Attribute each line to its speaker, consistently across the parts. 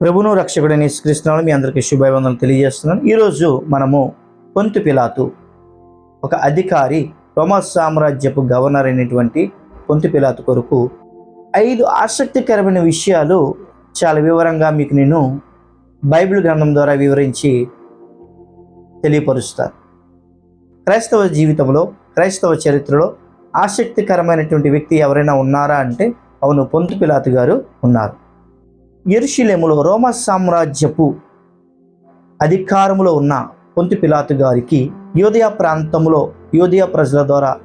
Speaker 1: ప్రభును రక్షకుడని యేసుక్రీస్తునామములో మీ అందరికీ శుభాభివందనలు తెలియజేస్తున్నాను. ఈరోజు మనము పొంతు పిలాతు ఒక అధికారి రోమా సామ్రాజ్యపు గవర్నర్ అయినటువంటి పొంతు పిలాతు కొరకు ఐదు ఆసక్తికరమైన విషయాలు చాలా వివరంగా మీకు నేను బైబిల్ గ్రంథం ద్వారా వివరించి తెలియపరుస్తాను. క్రైస్తవ జీవితంలో క్రైస్తవ చరిత్రలో ఆసక్తికరమైనటువంటి వ్యక్తి ఎవరైనా ఉన్నారా అంటే అవును పొంతు పిలాతు గారు ఉన్నారు. ఎరుషిలేములో రోమ సామ్రాజ్యపు అధికారములో ఉన్న పొంతు పిలాతు గారికి యోదయ ప్రాంతంలో యోదయ ప్రజల ద్వారా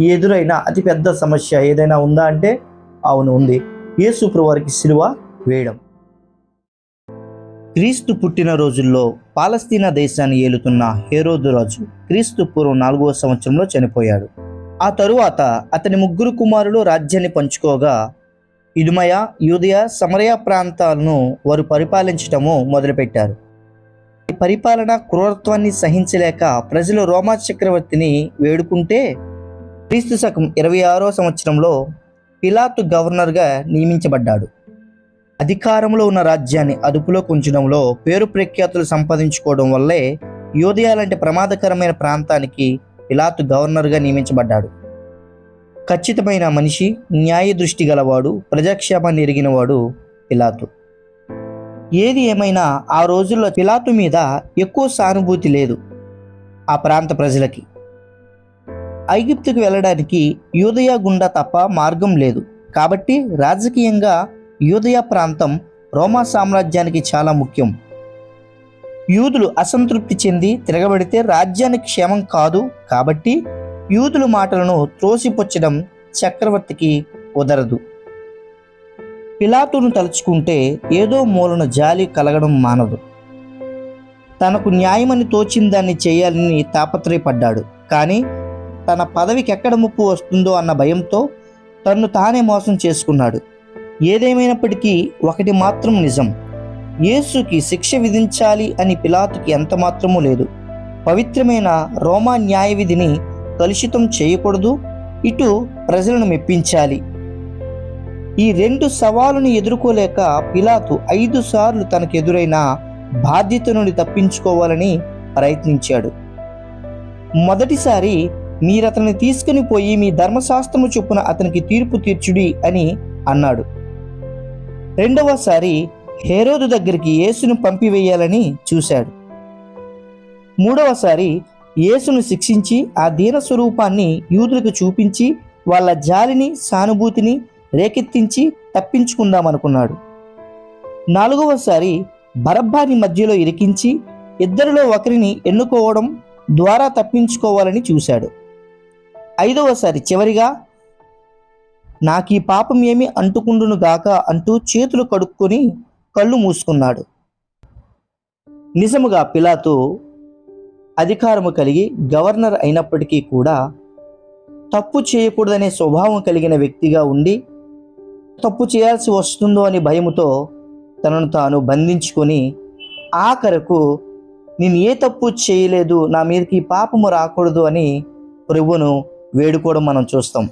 Speaker 1: ఎదురైన అతిపెద్ద సమస్య ఏదైనా ఉందా అంటే అవును ఉంది. యేసుప్రు వారికి సిలువ వేయడం. క్రీస్తు పుట్టిన రోజుల్లో పాలస్తీనా దేశాన్ని ఏలుతున్న హేరోదు రాజు క్రీస్తు పూర్వం నాలుగవ సంవత్సరంలో చనిపోయాడు. ఆ తరువాత అతని ముగ్గురు కుమారులు రాజ్యాన్ని పంచుకోగా ఇదుమయ యూదయ సమరయ ప్రాంతాలను వారు పరిపాలించటము మొదలుపెట్టారు. ఈ పరిపాలన క్రూరత్వాన్ని సహించలేక ప్రజలు రోమా చక్రవర్తిని వేడుకుంటే క్రీస్తు శకం ఇరవై ఆరో సంవత్సరంలో పిలాతు గవర్నర్గా నియమించబడ్డాడు. అధికారంలో ఉన్న రాజ్యాన్ని అదుపులో ఉంచడంలో పేరు ప్రఖ్యాతులు సంపాదించుకోవడం వల్లే యోదయ లాంటి ప్రమాదకరమైన ప్రాంతానికి పిలాతు గవర్నర్గా నియమించబడ్డాడు. ఖచ్చితమైన మనిషి న్యాయ దృష్టి గలవాడు ప్రజాక్షేమాన్ని ఎరిగినవాడు పిలాతు. ఏది ఏమైనా ఆ రోజుల్లో పిలాతు మీద ఎక్కువ సానుభూతి లేదు ఆ ప్రాంత ప్రజలకి. ఐగిప్తుకు వెళ్ళడానికి యూదయ గుండా తప్ప మార్గం లేదు. కాబట్టి రాజకీయంగా యూదయ ప్రాంతం రోమా సామ్రాజ్యానికి చాలా ముఖ్యం. యూదులు అసంతృప్తి చెంది తిరగబడితే రాజ్యానికి క్షేమం కాదు కాబట్టి యూదుల మాటలను త్రోసిపుచ్చడం చక్రవర్తికి కుదరదు. పిలాతును తలుచుకుంటే ఏదో మూలన జాలి కలగడం మానదు. తనకు న్యాయమని తోచిందాన్ని చేయాలని తాపత్రయపడ్డాడు. కానీ తన పదవికి ఎక్కడ ముప్పు వస్తుందో అన్న భయంతో తన్ను తానే మోసం చేసుకున్నాడు. ఏదేమైనప్పటికీ ఒకటి మాత్రం నిజం. యేసుకి శిక్ష విధించాలి అని పిలాతుకి ఎంత మాత్రమూ లేదు. పవిత్రమైన రోమా న్యాయ విధిని కలుషితం చేయకూడదు ఇటు ప్రజలను మెప్పించాలి. ఈ రెండు సవాలును ఎదుర్కోలేక పిలాతు ఐదు సార్లు తనకు ఎదురైన బాధ్యత నుండి తప్పించుకోవాలని ప్రయత్నించాడు. మొదటిసారి మీరు అతన్ని తీసుకుని పోయి మీ ధర్మశాస్త్రము చొప్పున అతనికి తీర్పు తీర్చుడి అని అన్నాడు. రెండవసారి హేరోదు దగ్గరికి యేసును పంపివేయాలని చూశాడు. మూడవసారి యేసును శిక్షించి ఆ దీన స్వరూపాన్ని యూదులకు చూపించి వాళ్ళ జాలిని సానుభూతిని రేకెత్తించి తప్పించుకుందామనుకున్నాడు నాలుగవసారి బరబ్బాని మధ్యలో ఇరికించి ఇద్దరిలో ఒకరిని ఎన్నుకోవడం ద్వారా తప్పించుకోవాలని చూశాడు. ఐదవసారి చివరిగా నాకు ఈ పాపం ఏమి అంటుకుండును గాక అంటూ చేతులు కడుక్కొని కళ్ళు మూసుకున్నాడు. నిజముగా పిలాతో అధికారము కలిగి గవర్నర్ అయినప్పటికీ కూడా తప్పు చేయకూడదనే స్వభావం కలిగిన వ్యక్తిగా ఉండి తప్పు చేయాల్సి వస్తుందో అని భయముతో తనను తాను బంధించుకొని ఆఖరకు నేను ఏ తప్పు చేయలేదు నా మీదకి పాపము రాకూడదు అని ప్రభువును వేడుకోవడం మనం చూస్తాం.